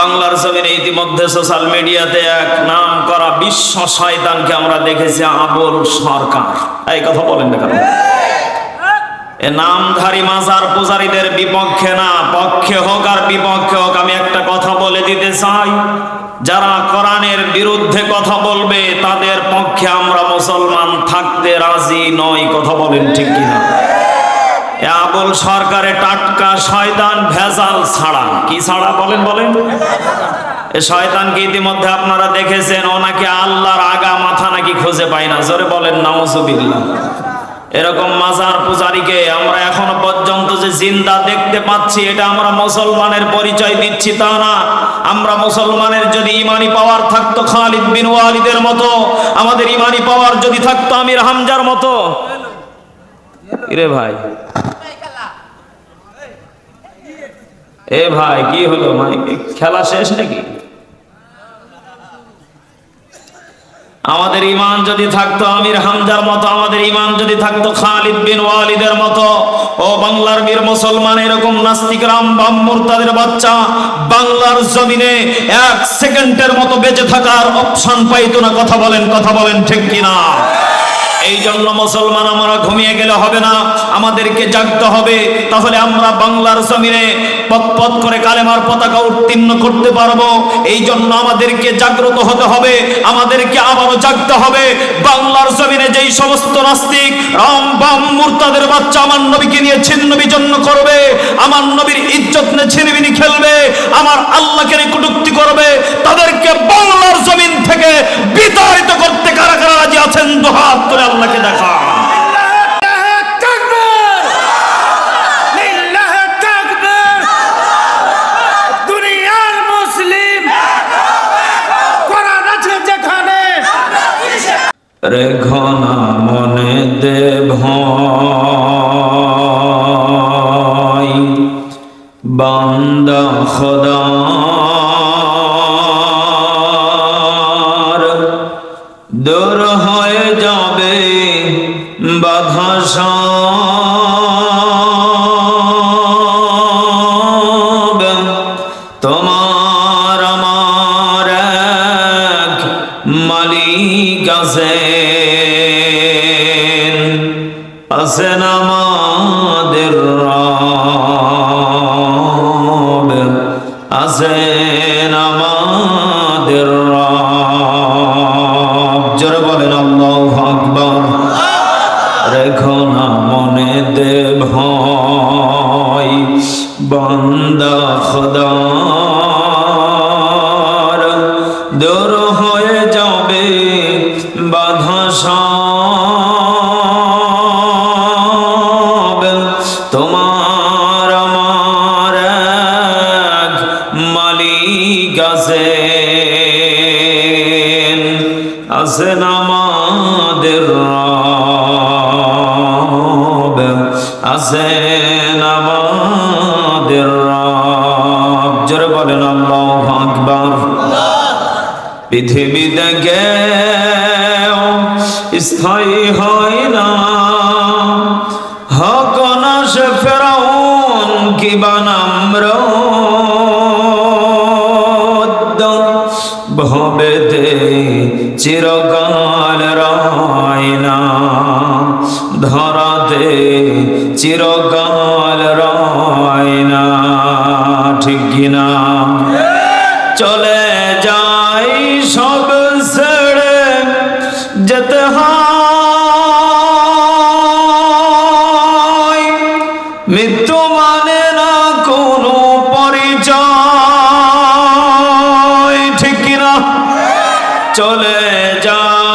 বাংলার জমিনে ইতিমধ্যে সোশ্যাল মিডিয়াতে এক নাম করা বিশ্ব শয়তানকে আমরা দেখেছি আবুল সরকার। এই কথা বলেন না কেন? নামধারী মাজার পূজারীদের বিপক্ষে না, পক্ষে হোক আর বিপক্ষে হোক, আমি একটা কথা বলে দিতে চাই। যারা কোরআনের বিরুদ্ধে কথা বলবে, তাদের পক্ষে আমরা মুসলমান থাকতে রাজি নই, কথা বলেন ঠিক কিনা? আবুল সরকারে টাটকা শয়তান ভেজাল ছাড়া। কি ছাড়া? বলেন বলেন। শয়তানকে ইতিমধ্যে আপনারা দেখেছেন? ও নাকি আল্লাহর আগা মাথা নাকি খুঁজে পায় না। জোরে বলেন, নাউজুবিল্লাহ। এরকম মাজার পূজারীকে আমরা এখনও পর্যন্ত যে জিন্দা দেখতে পাচ্ছি, এটা আমরা মুসলমানের পরিচয় দিচ্ছি তা না। আমরা মুসলমানের যদি ইমানি পাওয়ার থাকতো খালিদ বিন ওয়ালিদের মতো, আমাদের ইমানি পাওয়ার যদি থাকতো আমির হামজার মতো। রে ভাই? এ ভাই, কি হলো? ভাই খেলা শেষ নাকি? আমাদের ইমান যদি থাকতো, আমির হামজার মতো, আমাদের ইমান যদি থাকতো, খালিদ বিন ওয়ালিদের মতো, ও বাংলার বীর মুসলমান, এরকম নাস্তিক রাম বাম মুরতাদের বাচ্চা, বাংলার জমিনে এক সেকেন্ডের মতো বেঁচে থাকার অপশন পাইতো না। কথা বলেন কথা বলেন, ঠিক কিনা? এই জন্য মুসলমান আমরা ঘুমিয়ে গেলে হবে না, আমাদেরকে জাগতে হবে। তাহলে আমরা বাংলার জমিনে পথ করে কালেমার পতাকা উত্তীর্ণ করতে পারব। এই জন্য আমাদেরকে জাগ্রত হতে হবে, আমাদেরকে আবারও জাগতে হবে। বাংলার জমিনে যেই সমস্ত নাস্তিক, রাম, বাম, মুরতাদের বাচ্চা আমার নবীকে নিয়ে ছিন্ন বিজন্য করবে, আমার নবীর ইজ্জত নিয়ে ছিনিবিনি খেলবে, আমার আল্লাহকে কটূক্তি করবে, তাদেরকে বাংলার জমিন থেকে রেখনা মনে দে ভয় বান্দা খোদার দূর হয়ে যাবে বাধা সব। তোমার আমার এক মালিক আছেন আছেন আমাদের রব। আছেন আমাদের রব। জোরে বলেন, আল্লাহু আকবার। রেখো না মনে দে ভয় বান্দা খোদার মালিক আছেন আছেন আমাদের রব, আছেন আমাদের রব। জোরে বলেন, আল্লাহু আকবার। পৃথিবীতে গেও স্থায়ী হয় না। হক না সে ফেরাউন, কি বানাম্র ভবেতে চিরকাল রায় না। ধরাতে চিরকাল রয়না ঠিক কিনা চলে যাই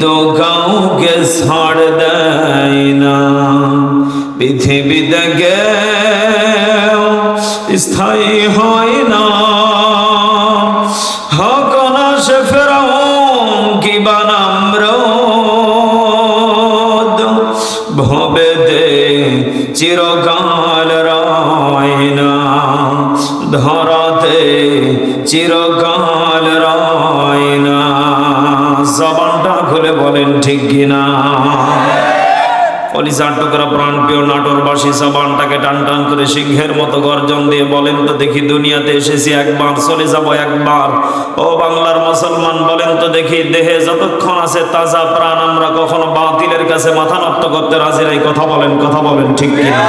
মৃত্যু কাউকে ছাড় দেয় না। পৃথিবীতে গেও স্থায়ী হয় না। হক না সে ফেরাউন, কি বানাম্রদ ভবে দে চিরকাল রায় না। ধরাতে চিরকাল রায় জবানটা খুলে বলেন, ঠিক কিনা? কলিজার টুকরা প্রাণ প্রিয় নাটোরবাসী জবানটাকে টান টান করে সিংহের মতো গর্জন দিয়ে বলেন, তো দেখি দুনিয়াতে এসেছি একবার, চলে যাব একবার। ও বাংলার মুসলমান, বলেন, তো দেখি দেহে যতক্ষণ আছে তাজা প্রাণ, আমরা কখনো বাতিলের কাছে মাথা নত করতে রাজি নাই। কথা বলেন কথা বলেন, ঠিক কিনা?